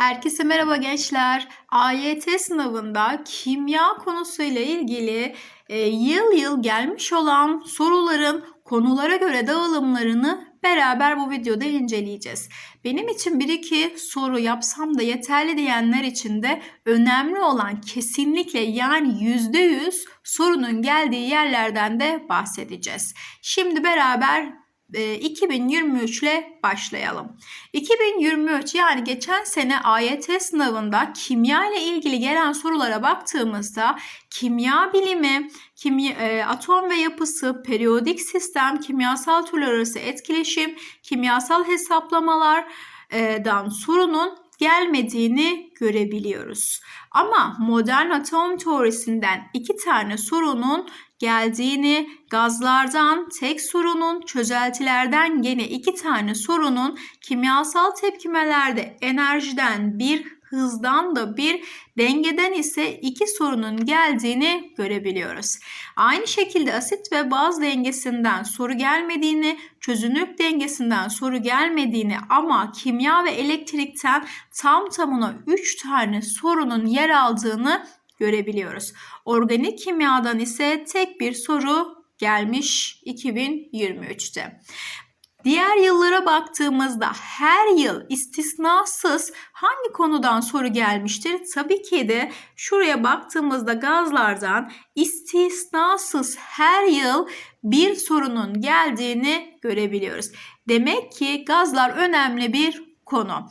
Herkese merhaba gençler. AYT sınavında kimya konusuyla ilgili e, yıl yıl gelmiş olan soruların konulara göre dağılımlarını beraber bu videoda inceleyeceğiz. Benim için bir iki soru yapsam da yeterli diyenler için de önemli olan kesinlikle yani %100 sorunun geldiği yerlerden de bahsedeceğiz. Şimdi beraber 2023 ile başlayalım. 2023 yani geçen sene AYT sınavında kimya ile ilgili gelen sorulara baktığımızda kimya bilimi, kimya, e, atom ve yapısı, periyodik sistem, kimyasal türler arası etkileşim, kimyasal hesaplamalardan sorunun gelmediğini görebiliyoruz. Ama modern atom teorisinden iki tane sorunun geldiğini, gazlardan tek sorunun, çözeltilerden gene iki tane sorunun, kimyasal tepkimelerde enerjiden bir hızdan da bir dengeden ise iki sorunun geldiğini görebiliyoruz. Aynı şekilde asit ve baz dengesinden soru gelmediğini, çözünürlük dengesinden soru gelmediğini ama kimya ve elektrikten tam tamına 3 tane sorunun yer aldığını görebiliyoruz. Organik kimyadan ise tek bir soru gelmiş 2023'te. Diğer yıllara baktığımızda her yıl istisnasız hangi konudan soru gelmiştir? Tabii ki de şuraya baktığımızda gazlardan istisnasız her yıl bir sorunun geldiğini görebiliyoruz. Demek ki gazlar önemli bir konu.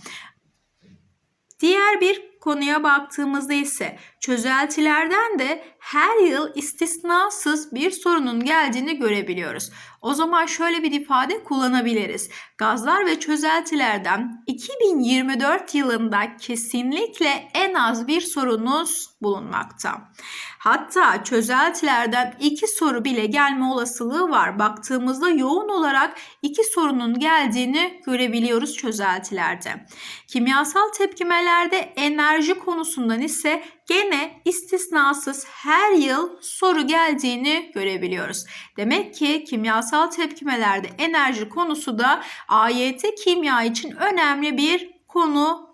Diğer bir konuya baktığımızda ise çözeltilerden de her yıl istisnasız bir sorunun geldiğini görebiliyoruz. O zaman şöyle bir ifade kullanabiliriz. Gazlar ve çözeltilerden 2024 yılında kesinlikle en az bir sorunuz bulunmakta. Hatta çözeltilerden iki soru bile gelme olasılığı var. Baktığımızda yoğun olarak iki sorunun geldiğini görebiliyoruz çözeltilerde. Kimyasal tepkimelerde enerji konusundan ise gene istisnasız her yıl soru geldiğini görebiliyoruz. Demek ki kimyasal tepkimelerde enerji konusu da AYT kimya için önemli bir konu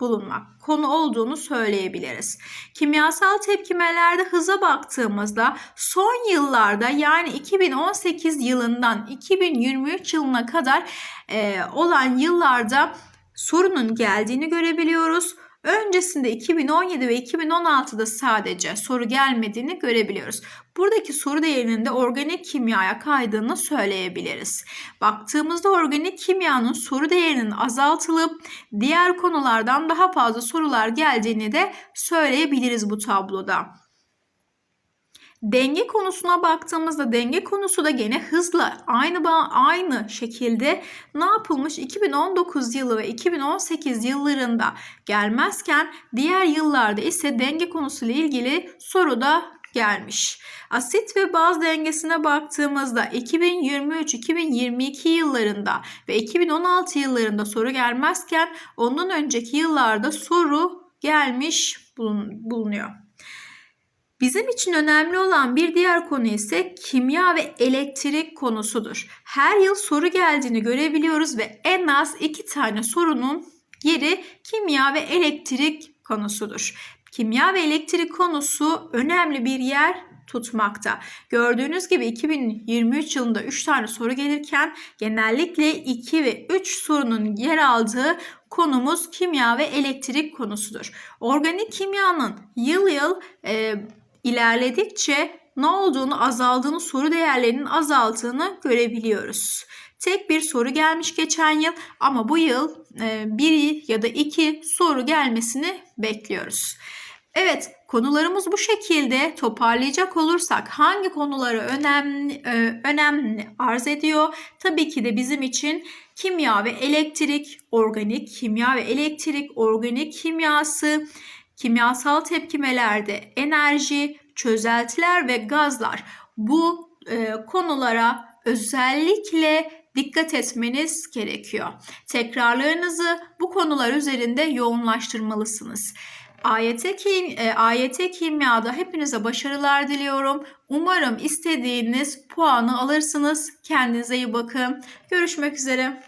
bulunmak, konu olduğunu söyleyebiliriz. Kimyasal tepkimelerde hıza baktığımızda son yıllarda yani 2018 yılından 2023 yılına kadar e, olan yıllarda sorunun geldiğini görebiliyoruz. Öncesinde 2017 ve 2016'da sadece soru gelmediğini görebiliyoruz. Buradaki soru değerinin de organik kimyaya kaydığını söyleyebiliriz. Baktığımızda organik kimyanın soru değerinin azaltılıp diğer konulardan daha fazla sorular geldiğini de söyleyebiliriz bu tabloda. Denge konusuna baktığımızda denge konusu da gene hızla aynı aynı şekilde ne yapılmış 2019 yılı ve 2018 yıllarında gelmezken diğer yıllarda ise denge konusuyla ilgili soru da gelmiş. Asit ve baz dengesine baktığımızda 2023-2022 yıllarında ve 2016 yıllarında soru gelmezken ondan önceki yıllarda soru gelmiş bulunuyor. Bizim için önemli olan bir diğer konu ise kimya ve elektrik konusudur. Her yıl soru geldiğini görebiliyoruz ve en az iki tane sorunun yeri kimya ve elektrik konusudur. Kimya ve elektrik konusu önemli bir yer tutmakta. Gördüğünüz gibi 2023 yılında 3 tane soru gelirken genellikle 2 ve 3 sorunun yer aldığı konumuz kimya ve elektrik konusudur. Organik kimyanın yıl yıl e, ilerledikçe ne olduğunu, azaldığını, soru değerlerinin azaltığını görebiliyoruz. Tek bir soru gelmiş geçen yıl ama bu yıl e, bir ya da iki soru gelmesini bekliyoruz. Evet konularımız bu şekilde toparlayacak olursak hangi konuları önemli e, önemli arz ediyor? Tabii ki de bizim için kimya ve elektrik, organik kimya ve elektrik, organik kimyası, kimyasal tepkimelerde enerji, çözeltiler ve gazlar bu e, konulara özellikle dikkat etmeniz gerekiyor. Tekrarlarınızı bu konular üzerinde yoğunlaştırmalısınız. AYT, kim, e, AYT Kimya'da hepinize başarılar diliyorum. Umarım istediğiniz puanı alırsınız. Kendinize iyi bakın. Görüşmek üzere.